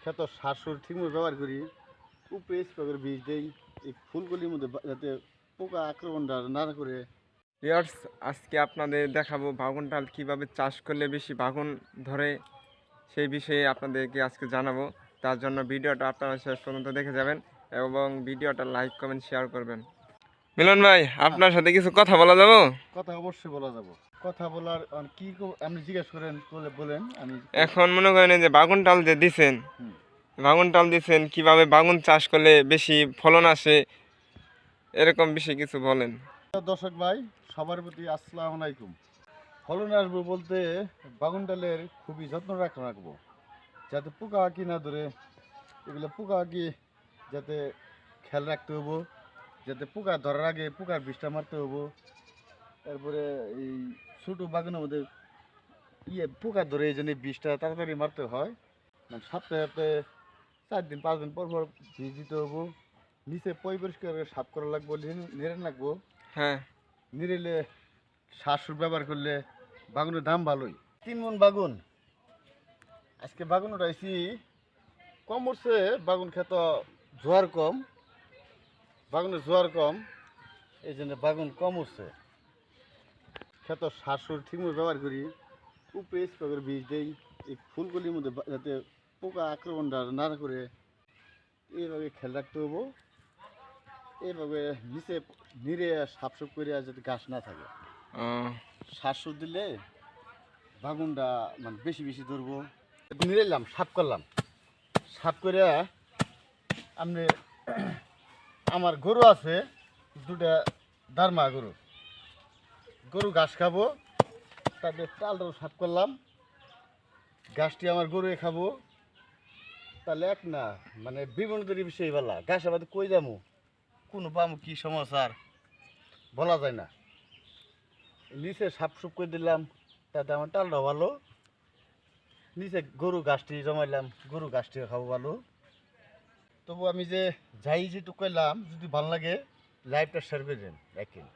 ক্ষেত সার সুর ঠিকমতো ব্যবহার করি উপরে স্প্রে করে বীজ দেই এই ফুলগুলির মধ্যে যাতে পোকা আক্রমণটা না করে। ইয়ার্স আজকে আপনাদের দেখাবো বাগুন ডাল কীভাবে চাষ করলে বেশি বাগুন ধরে সেই বিষয়ে আপনাদেরকে আজকে জানাব। তার জন্য ভিডিওটা আপনারা শেষ পর্যন্ত দেখে যাবেন এবং ভিডিওটা লাইক কমেন্ট শেয়ার করবেন। মিলন ভাই আপনার সাথে কিছু কথা বলা যাব? কথা অবশ্যই বলা যাব। কথা বলার কি আপনি জিজ্ঞেস করেন বলে বলেন আমি এখন মনে করেন যে বাগুন ডাল যে দিছেন। বাগুন ডাল দিছেন কীভাবে বাগুন চাষ করলে বেশি ফলন আসে এরকম বিষয়ে কিছু বলেন। দর্শক ভাই সবার প্রতি আসসালামু আলাইকুম। ফলন আসব বলতে বাগুন ডালের খুবই যত্ন রাখা রাখব। যাতে পোকা কি না ধরে এগুলো পোকা কি যাতে খেয়াল রাখতে হব যাতে পোকা ধরার আগে পোকার বিষটা মারতে হব তারপরে এই ছোটো বাগানের মধ্যে ইয়ে পোকা ধরে এই জন্য বিষটা তাড়াতাড়ি মারতে হয়। মানে সপ্তাহে সপ্তাহে চার দিন পাঁচ দিন পর পর বীজ দিতে হব। নিচে পয় পরিষ্কার করে সাফ করা লাগবো নিরেন লাগবো। হ্যাঁ। নিরেলে সার সুর ব্যবহার করলে বাগুনের দাম ভালোই। তিন মন বাগুন। আজকে বাগুন উঠাইছি। কম উঠছে বাগুন খেত জোয়ার কম। বাগুনের জোয়ার কম এই জন্য বাগুন কম উঠছে। খেত সার সুর ঠিকমতো ব্যবহার করি। উপরে স্প্রে করে বীজ দেই এই ফুলগুলির মধ্যে যাতে পোকা আক্রমণটা না করে। এইভাবে খেয়াল রাখতে হব। এইভাবে নিচে নিরে সাফসুপ করে যাতে গাছ না থাকে। শ্বাস দিলে বাগুনটা মানে বেশি বেশি ধরবো। নিরেলাম সাফ করলাম। সাফ করে আপনি আমার গরু আছে দুটা দারমা গরু। গরু ঘাস খাব, তাদের টালটাও সাফ করলাম। ঘাসটি আমার গরুয়ে খাব। তাহলে এক না মানে বিভিন্ন তৈরি বিষয় বলা ঘাস আবার কই যাব কোনো পামু কি সমাচার বলা যায় না। নিচে সাপ সুপ করে দিলাম, তাতে আমার টালটা ভালো। নিচে গরু গাছটি জমাইলাম, গরু গাছটি খাব ভালো। তবু আমি যে যাই যেটুকু কইলাম, যদি ভালো লাগে, লাইভটা শেয়ার করে দেন একদিন